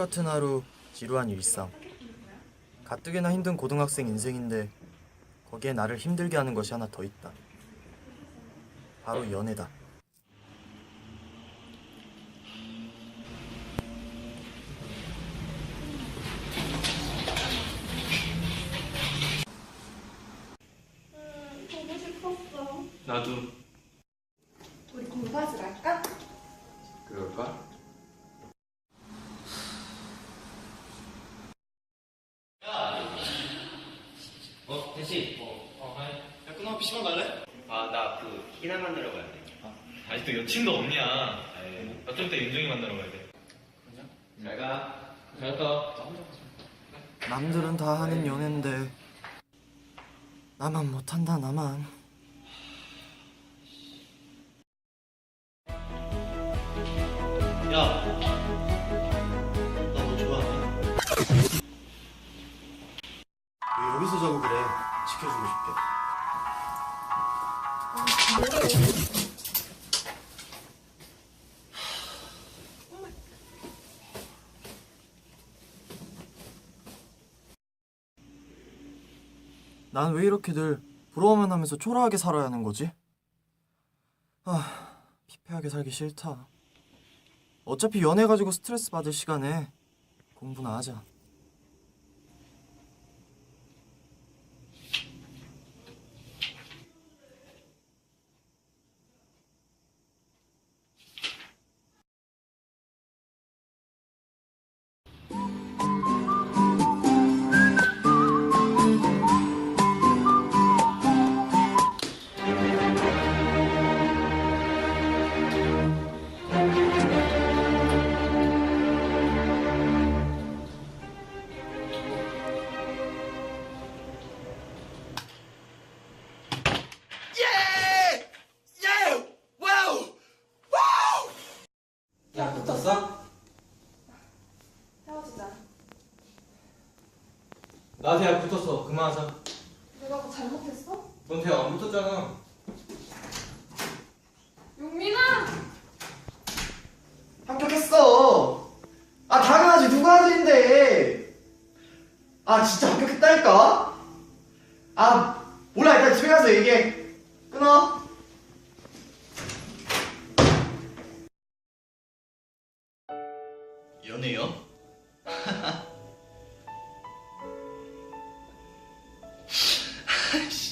똑같은 하루, 지루한 일상. 가뜩이나 힘든 고등학생 인생인데 거기에 나를 힘들게 하는 것이 하나 더 있다. 바로 연애다. 음, 보고 싶었어. 나도 우리 공부 하지 말까? 그럴까? 어, 대시. 어, 어, 야, 끊어. PC방 갈래? 아, 나 그, 희나 만나러 가야 돼. 아직도 여친도 없냐? 어쩜 때 윤정이 만나러 가야 돼. 잘 가. 잘 가. 남들은 다 하는 연애인데 나만 못한다 나만. 야. 나 너 좋아하냐? 왜 여기서 자고 그래? 지켜주고 싶게. 난왜 이렇게 늘 부러워만 하면서 초라하게 살아야 하는 거지? 아, 피폐하게 살기 싫다. 어차피 연애 가지고 스트레스 받을 시간에 공부나 하자. 나 대학 붙었어. 그만하자. 내가 뭐 잘못했어? 넌 대학 안 붙었잖아. 용민아! 합격했어. 아 당연하지 누가 하는데. 아 진짜 합격했다니까. 아 몰라 일단 집에 가서 얘기해. 끊어. 연애요? gosh.